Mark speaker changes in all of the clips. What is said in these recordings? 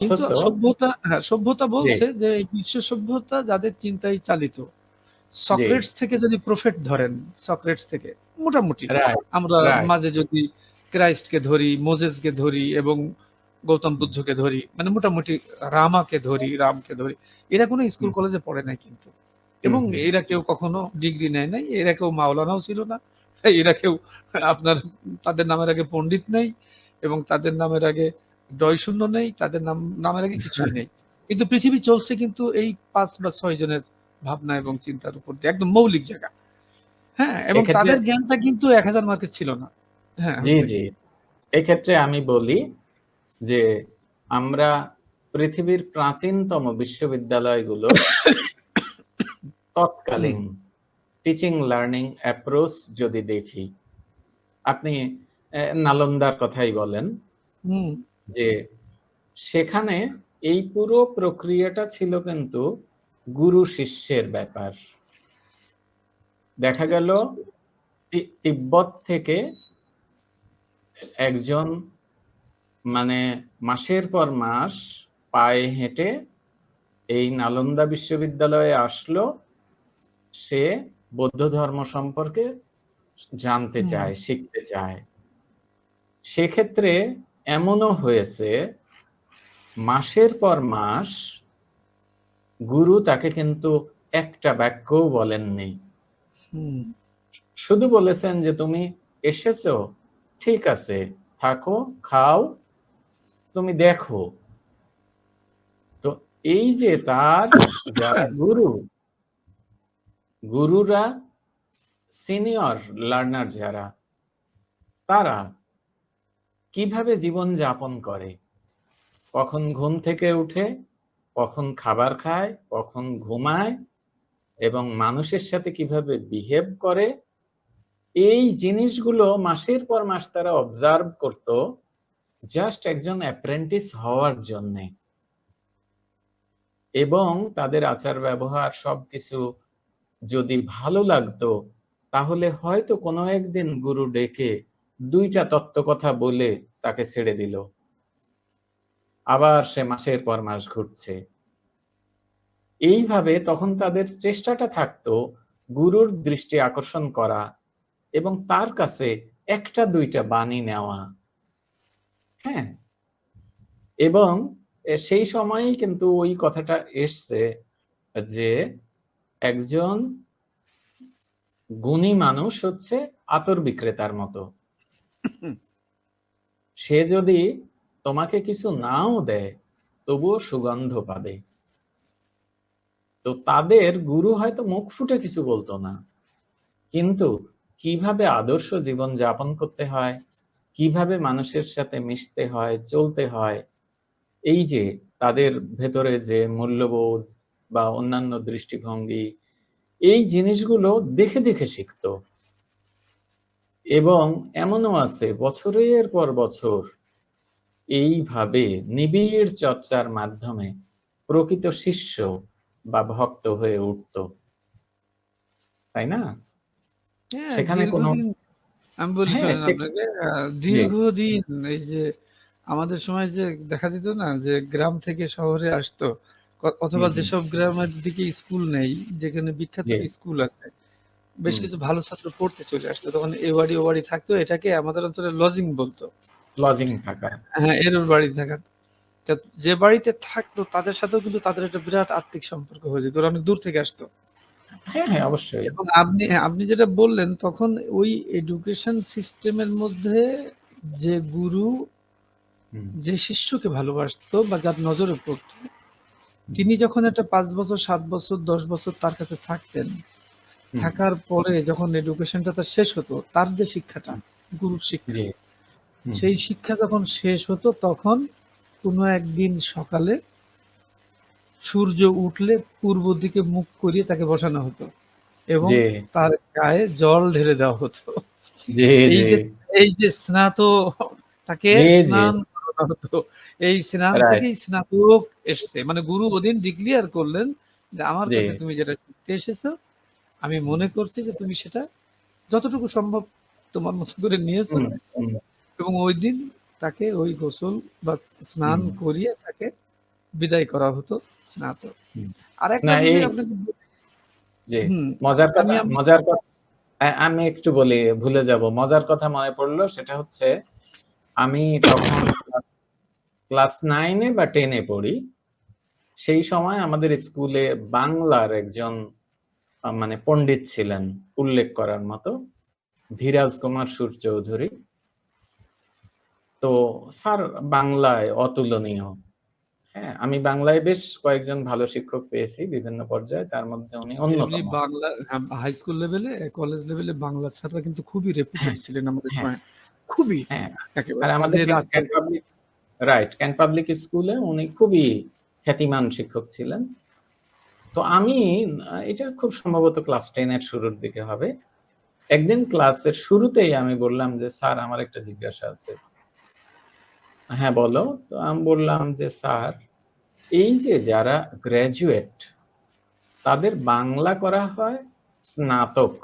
Speaker 1: কিন্তু সভ্যতা হ্যাঁ, সভ্যতা বলছে যে বিশ্ব সভ্যতা যাদের চিন্তায় চালিত। সক্রেটস থেকে যদি প্রফেট ধরেন, সক্রেটস থেকে মোটামুটি আমরা মাঝে যদি ক্রাইস্টকে ধরি, মোজেসকে ধরি এবং গৌতম বুদ্ধকে ধরি, মানে মোটামুটি রামাকে ধরি, রামকে ধরি। এরা কোনো স্কুল কলেজে পড়ে নাই কিন্তু। এবং এরা কেউ কখনো ডিগ্রি নেয় নাই। এরা কেউ মাওলানাও ছিল না। এরা কেউ আপনার তাদের নামের আগে পণ্ডিত নেই এবং তাদের নামের আগে ডয় শূন্য নেই। তাদের নাম নামের আগে কিছুই নেই। কিন্তু পৃথিবী চলছে কিন্তু এই পাঁচ বা ছয় জনের ভাবনা এবং চিন্তার উপর দিয়ে একদম মৌলিক জায়গা। হ্যাঁ? এবং তাদের জ্ঞানটা কিন্তু ১০০০ মার্কের ছিল না। হ্যাঁ,
Speaker 2: জি, জি। এক্ষেত্রে আমি বলি যে আমরা পৃথিবীর প্রাচীনতম বিশ্ববিদ্যালয়গুলো তৎকালীন টিচিং লার্নিং অ্যাপ্রোচ যদি দেখি, আপনি নালন্দার কথাই বলেন
Speaker 1: হুম।
Speaker 2: যে সেখানে এই পুরো প্রক্রিয়াটা ছিল কিন্তু গুরু শিষ্যের ব্যাপার। দেখা গেল তিব্বত থেকে একজন মানে মাসের পর মাস পায়ে হেঁটে এই নালন্দা বিশ্ববিদ্যালয়ে আসলো। সে বৌদ্ধ ধর্ম সম্পর্কে জানতে চায়, শিখতে চায়। সেক্ষেত্রে এমনও হয়েছে মাসের পর মাস গুরু তাকে কিন্তু একটা বাক্যও বলেননি। শুধু বলেছেন যে, "তুমি এসেছ? ঠিক আছে। থাকো, খাও, তুমি দেখো।" তো এই যে তার যারা গুরু, গুরুরা সিনিয়র লার্নার যারা, তারা কীভাবে জীবন যাপন করে? কখন ঘুম থেকে উঠে, কখন খাবার খায়, কখন ঘুমায় এবং মানুষের সাথে কীভাবে বিহেভ করে, এই জিনিসগুলো মাসের পর মাস তারা অবজার্ভ করত জাস্ট একজন অ্যাপ্রেন্টিস হওয়ার জন্যে। এবং তাদের আচার-ব্যবহার সবকিছু যদি ভালো লাগতো, তাহলে হয়তো কোনো একদিন গুরু ডেকে ২ টা তত্ত্বকথা বলে তাকে ছেড়ে দিল। আবার সে মাসের পর মাস ঘুরছে। এইভাবে তখন তাদের চেষ্টাটা থাকতো গুরুর দৃষ্টি আকর্ষণ করা এবং তার কাছে ১ টা ২ টা বাণী নেওয়া। হ্যাঁ? এবং সেই সময়েই কিন্তু ওই কথাটা এসছে যে একজন গুণী মানুষ হচ্ছে আতর বিক্রেতার মতো। সে যদি তোমাকে কিছু নাও দেয়, তবুও সুগন্ধ পাবে। তো তাদের গুরু হয়তো মুখ ফুটে কিছু বলত না। কিন্তু কীভাবে আদর্শ জীবন যাপন করতে হয়, কীভাবে মানুষের সাথে মিশতে হয়, চলতে হয়, এই যে তাদের ভেতরে যে মূল্যবোধ বা অন্যান্য দৃষ্টিভঙ্গি, এই জিনিসগুলো দেখে, দেখে শিখত। এবং এমনও আছে বছরের পর বছর এইভাবে নিবিড় চর্চার মাধ্যমে প্রকৃত শিষ্য বা ভক্ত হয়ে উঠত। তাই না?
Speaker 1: হ্যাঁ,
Speaker 2: সেখানে কোনো
Speaker 1: আমি বলি
Speaker 2: হ্যাঁ,
Speaker 1: আপনাকে দীর্ঘদিন এই যে আমাদের সময় যে দেখা যেত না যে গ্রাম থেকে শহরে আসতো অথবা। যেসব গ্রামের দিকে স্কুল নেই, যেখানে বিখ্যাত স্কুল আছে, বেশ কিছু ভালো ছাত্র পড়তে চলে আসতো। তখন এ বাড়ি ও বাড়ি থাকতো। এটাকে আমাদের অঞ্চলে লজিং বলতো
Speaker 2: লজিং থাকা।
Speaker 1: হ্যাঁ, এরর বাড়ি থাকা। যে বাড়িতে থাকতো তাদের সাথেও কিন্তু তাদের একটা বিরাট আত্মিক সম্পর্ক হয়ে যেত। ওরা অনেক দূর থেকে আসতো।
Speaker 2: হ্যাঁ, হ্যাঁ, অবশ্যই।
Speaker 1: এবং আপনি আপনি যেটা বললেন তখন ওই এডুকেশন সিস্টেমের মধ্যে যে গুরু যে শিষ্যকে ভালোবাসতো বা যার নজরে পড়তো, তিনি যখন একটা পাঁচ বছর, সাত বছর, ১০ বছর তার কাছে থাকতেন। থাকার পরে যখন এডুকেশনটা তার শেষ হতো, তার যে শিক্ষাটা, গুরুর শিক্ষা, সেই শিক্ষা যখন শেষ হতো তখন কোনো একদিন সকালে সূর্য উঠলে পূর্ব দিকে মুখ করিয়ে তাকে বসানো হতো এবং তার গায়ে জল ঢেলে দেওয়া হতো। এই যে স্নাত তাকে। স্নান করানো হতো। এই স্নান। থেকেই স্নাতক এসছে। মানে গুরু ওদিন ডিক্লেয়ার করলেন যে, "আমার কাছে তুমি যেটা শিখতে এসেছ, আমি মনে করছি যে তুমি সেটা যতটুকু সম্ভব তোমার মতো করে নিয়েছো। এবং ঐদিন তাকে ওই গোসল বা স্নান করিয়ে তাকে বিদায় করা হতো
Speaker 2: জি,
Speaker 1: হুম,
Speaker 2: মজার কথা
Speaker 1: আমি আমি
Speaker 2: মজার কথা আমি একটু বলি ভুলে যাব। মজার কথা মনে পড়ল সেটা হচ্ছে আমি তখন ক্লাস নাইনে বা টেনে পড়ি। সেই সময় আমাদের স্কুলে বাংলার একজন মানে পণ্ডিত ছিলেন উল্লেখ করার মতো। ধীরাজ কুমার সুর চৌধুরী। তো স্যার বাংলায় অতুলনীয়। হ্যাঁ, আমি বাংলায় বেশ কয়েকজন ভালো শিক্ষক পেয়েছি বিভিন্ন পর্যায়ে। তার মধ্যে উনি অন্যতম।
Speaker 1: বাংলা হাই স্কুল লেভেলে, কলেজ লেভেলে বাংলা স্যাররা কিন্তু খুবই রেপুটেড
Speaker 2: হ্যাঁ,
Speaker 1: ছিলেন আমাদের
Speaker 2: হ্যাঁ,
Speaker 1: সময়। খুবই
Speaker 2: হ্যাঁ। আর আমাদের রাইট, ক্যান পাবলিক স্কুলে উনি খুবই খ্যাতিমান শিক্ষক ছিলেন। তো আমি এটা খুব সম্ভবত ক্লাস 10 এর শুরুর দিকে হবে। একদিন ক্লাসের শুরুতেই আমি বললাম যে, "স্যার আমার একটা জিজ্ঞাসা আছে।" "হ্যাঁ, বলো।" তো আমি বললাম যে, "স্যার, এই যে যারা গ্র্যাজুয়েট তাদের বাংলা করা হয় স্নাতক।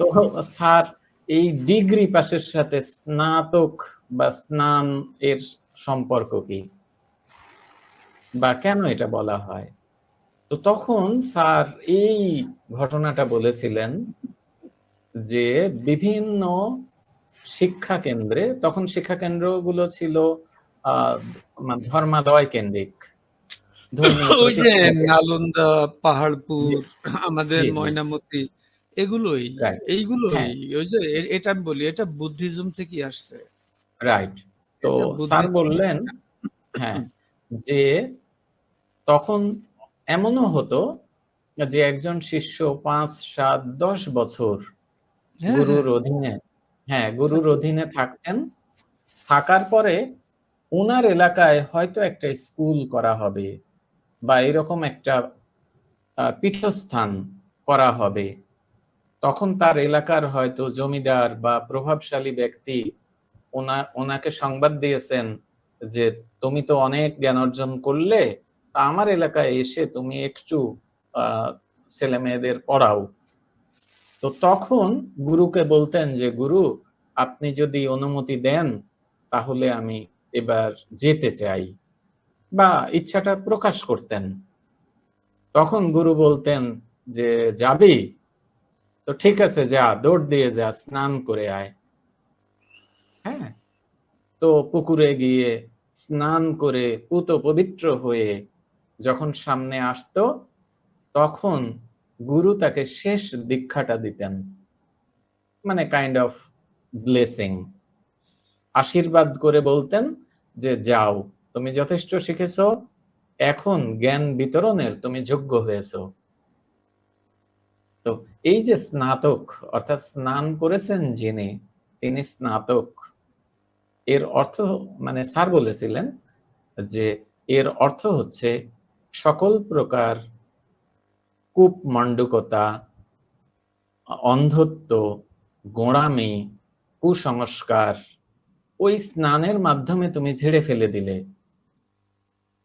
Speaker 2: তো স্যার এই ডিগ্রি পাশের সাথে স্নাতক বা স্নান এর সম্পর্ক কি? বা কেন এটা বলা হয়?" তো তখন স্যার এই ঘটনাটা বলেছিলেন যে বিভিন্ন শিক্ষা কেন্দ্রে তখন শিক্ষা কেন্দ্রগুলো ছিল আ মা ধর্মালয় কেন্দ্রিক।
Speaker 1: ওই যে নালন্দা, পাহাড়পুর, আমাদের। ময়নামতি এগুলোই, এইগুলোই।
Speaker 2: হ্যাঁ।
Speaker 1: ওই যে এটা আমি বলি এটা বুদ্ধিজম থেকেই আসছে।
Speaker 2: রাইট। তো স্যার বললেন হ্যাঁ, যে তখন এমনও হতো যে একজন শিষ্য ৫, ৭, ১০ বছর
Speaker 1: হ্যাঁ, হ্যাঁ।
Speaker 2: গুরুর অধীনে হ্যাঁ, গুরুর অধীনে থাকতেন। থাকার পরে উনার এলাকায় হয়তো একটা স্কুল করা হবে বা এরকম একটা পীঠস্থান করা হবে। তখন তার এলাকার হয়তো জমিদার বা প্রভাবশালী ব্যক্তি ওনা ওনাকে সংবাদ দিয়েছেন যে, "তুমি তো অনেক জ্ঞান অর্জন করলে। তা আমার এলাকায় এসে তুমি একটু ছেলে মেয়েদের পড়াও।" তো তখন গুরুকে বলতেন যে, "গুরু আপনি যদি অনুমতি দেন তাহলে আমি এবার যেতে চাই।" বা ইচ্ছাটা প্রকাশ করতেন। তখন গুরু বলতেন যে, "যাবি? তো ঠিক আছে যা, দৌড় দিয়ে যা, স্নান করে আয়।" হ্যাঁ? তো পুকুরে গিয়ে স্নান করে পূত পবিত্র হয়ে যখন সামনে আসতো, তখন গুরু তাকে শেষ দীক্ষাটা দিতেন। মানে কাইন্ড অফ ব্লেসিং। আশীর্বাদ করে বলতেন যে, "যাও, তুমি যথেষ্ট শিখেছ। এখন জ্ঞান বিতরণের তুমি যোগ্য হয়েছ।" তো এই যে স্নাতক অর্থাৎ স্নান করেছেন যিনি, তিনি স্নাতক। এর অর্থ মানে স্যার বলেছিলেন যে এর অর্থ হচ্ছে সকল প্রকার কূপমণ্ডূকতা, অন্ধত্ব, গোঁড়ামি, কুসংস্কার ওই স্নানের মাধ্যমে তুমি ঝেড়ে ফেলে দিলে।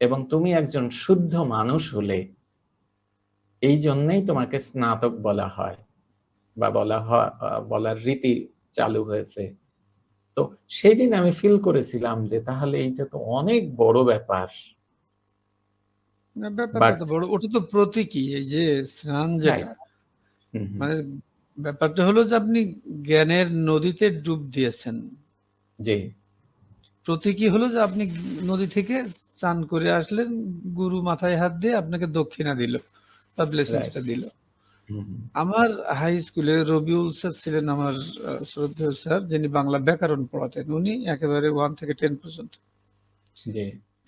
Speaker 2: এবং তুমি একজন শুদ্ধ মানুষ হলে। এইজন্যেই তোমাকে স্নাতক বলা হয় বা বলা হয় বলার রীতি চালু হয়েছে। তো সেদিন আমি ফিল করেছিলাম যে তাহলে এইটা তো অনেক বড় ব্যাপার।
Speaker 1: ব্যাপারটা বড়। ওটা তো প্রতীকী। এই যে স্নান যেটা। মানে ব্যাপারটা হলো যে আপনি জ্ঞানের নদীতে ডুব দিয়েছেন।
Speaker 2: জি।
Speaker 1: প্রতীকী হলো যে আপনি নদী থেকে চান করে আসলেন, গুরু মাথায় হাত দিয়ে আপনাকে দক্ষিণা দিল বা ব্লেসিংস
Speaker 2: রাইট।
Speaker 1: টা দিল। আমার হাই স্কুলে রবিউল স্যার ছিলেন আমার শ্রদ্ধেয় স্যার যিনি বাংলা ব্যাকরণ পড়াতেন। উনি একেবারে ওয়ান থেকে টেন পর্যন্ত।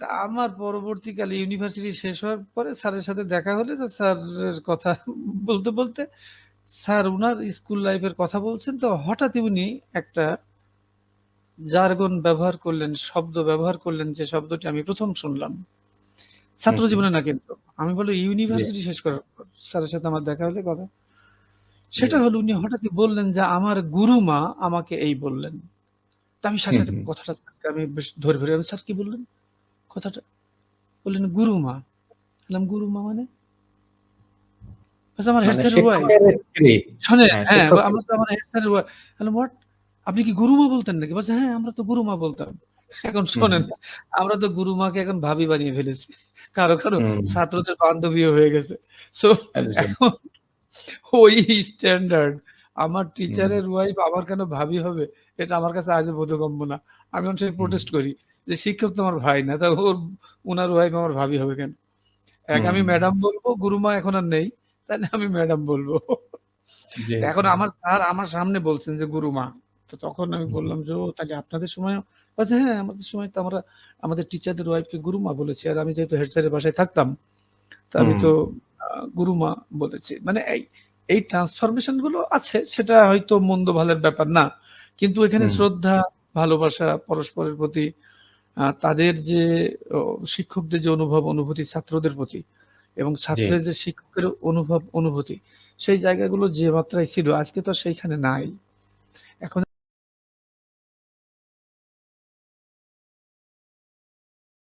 Speaker 1: তা আমার পরবর্তীকালে ইউনিভার্সিটি শেষ হওয়ার পরে স্যারের সাথে দেখা হলে তো স্যারের কথা বলতে, বলতে স্যার উনার স্কুল লাইফের কথা বলছেন তো হঠাৎই উনি একটা জার্গন ব্যবহার করলেন, শব্দ ব্যবহার করলেন যে শব্দটি আমি প্রথম শুনলাম। ছাত্র। জীবনে না কিন্তু। আমি বলি ইউনিভার্সিটি শেষ করার পর স্যারের সাথে আমার দেখা হলে কথা। সেটা হলো উনি হঠাৎই বললেন যে, "আমার গুরুমা আমাকে এই বললেন।" তো আমি সাথে। কথাটা আমি বেশ ধরে, ধরে "স্যার কি বললেন?" কথাটা। বললেন, "গুরুমা।" বললাম, "গুরুমা মানে?" "আমার হেড
Speaker 2: মানে
Speaker 1: স্যারের ওয়াইফ।"
Speaker 2: শিক্ষকের স্ত্রী।
Speaker 1: শোনেন
Speaker 2: হ্যাঁ,
Speaker 1: হ্যাঁ, আমরা তো আমার "হোয়াট? আপনি কি গুরুমা বলতেন নাকি?" বলছে, "হ্যাঁ, আমরা তো গুরুমা বলতাম।" এখন শোনেন, আমরা তো গুরুমাকে এখন ভাবি বানিয়ে ফেলেছি। কারও,
Speaker 2: কারও
Speaker 1: ছাত্রদের বান্ধবীও হয়ে গেছে। সো এখন ওই স্ট্যান্ডার্ড আমার টিচারের ওয়াইফ আমার কেন ভাবি হবে? এটা আমার কাছে আজও বোধগম্য না। আমি অনেক প্রোটেস্ট করি যে, "শিক্ষক তো আমার ভাই না। তা ওর উনার ওয়াইফ আমার ভাবি হবে কেন?" এক আমি ম্যাডাম বলব, গুরুমা এখন আর নেই। তাইলে আমি ম্যাডাম বলব। এখন আমার স্যার আমার সামনে বলছেন যে, "গুরুমা।" তো তখন আমি। বললাম যে, "ও তাইলে আপনাদের সময়ও?" বলছে, "হ্যাঁ, আমাদের সময় তো আমরা আমাদের টিচারদের ওয়াইফকে গুরুমা বলেছি। আর আমি যেহেতু হেড স্যারের বাসায় থাকতাম, তো আমি তো গুরুমা বলেছি।" মানে এই, এই ট্রান্সফরমেশনগুলো আছে সেটা হয়তো মন্দ ভালের ব্যাপার না। কিন্তু এখানে শ্রদ্ধা, ভালোবাসা পরস্পরের প্রতি তাদের যে শিক্ষকদের যে অনুভব অনুভূতি ছাত্রদের প্রতি এবং ছাত্রের যে শিক্ষকের অনুভব অনুভূতি সেই জায়গাগুলো যে মাত্রায় ছিল আজকে তো সেইখানে নাই।